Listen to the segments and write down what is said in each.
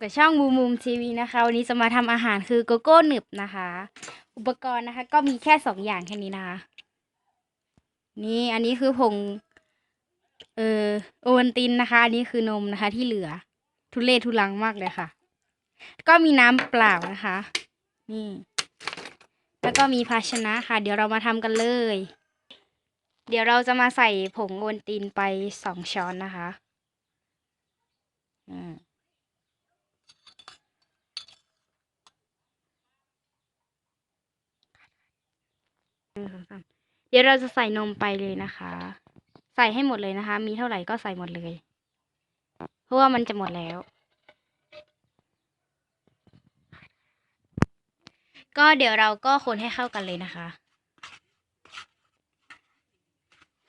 กับช่องบูมูมทีวีนะคะ วันนี้จะมาทำอาหารคือโกโก้หนึบนะคะ อุปกรณ์นะคะ ก็มีแค่สองอย่างแค่นี้นะคะ นี่อันนี้คือผงเอ่อโอวันตินนะคะ อันนี้คือนมนะคะ ที่เหลือ ทุเลศทุลังมากเลยค่ะ ก็มีน้ำเปล่านะคะ นี่ แล้วก็มีภาชนะค่ะ เดี๋ยวเรามาทำกันเลย เดี๋ยวเราจะมาใส่ผงโอวันตินไปสองช้อนนะคะ อืม หนึ่ง สองสามเดี๋ยวเราจะใส่นมไปเลยนะคะ ใส่ให้หมดเลยนะคะ มีเท่าไหร่ก็ใส่หมดเลย เพราะว่ามันจะหมดแล้ว ก็เดี๋ยวเราก็คนให้เข้ากันเลยนะคะ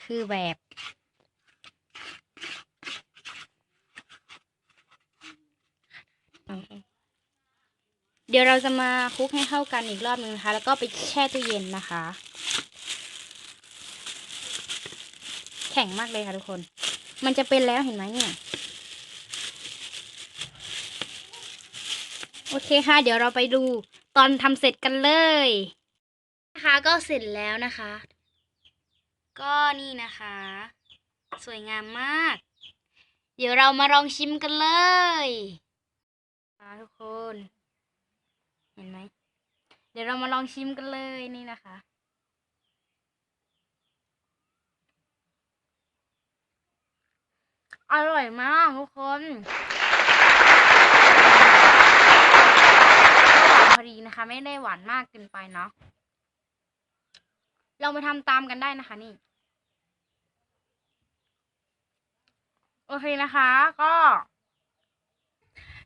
คือแบบเเดี๋ยวเราจะมาคลุกให้เข้ากันอีกรอบนึงนะคะ แล้วก็ไปแช่ตู้เย็นนะคะ แข็งมากเลยค่ะทุกคน มันจะเป็นแล้วเห็นไหมเนี่ย โอเคค่ะ เดี๋ยวเราไปดูตอนทำเสร็จกันเลยนะคะก็เสร็จแล้วนะคะ ก็นี่นะคะ สวยงามมาก เดี๋ยวเรามาลองชิมกันเลยค่ะทุกคน ดี๋ยวเรามาลองชิมกันเลยนี่นะคะ อร่อยมากทุกคนพอดีนะคะ ไม่ได้หวานมากเกินไปเนาะเรามาทำตามกันได้นะคะนี่ โอเคนะคะ ก็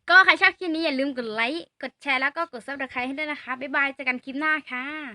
ก็ใครชอบคลิปนี้อย่าลืมกดไลค์ กดแชร์แล้วก็กดซับสไครต์ให้ด้วยนะคะ บ๊ายบายเจอกันคลิปหน้าค่ะ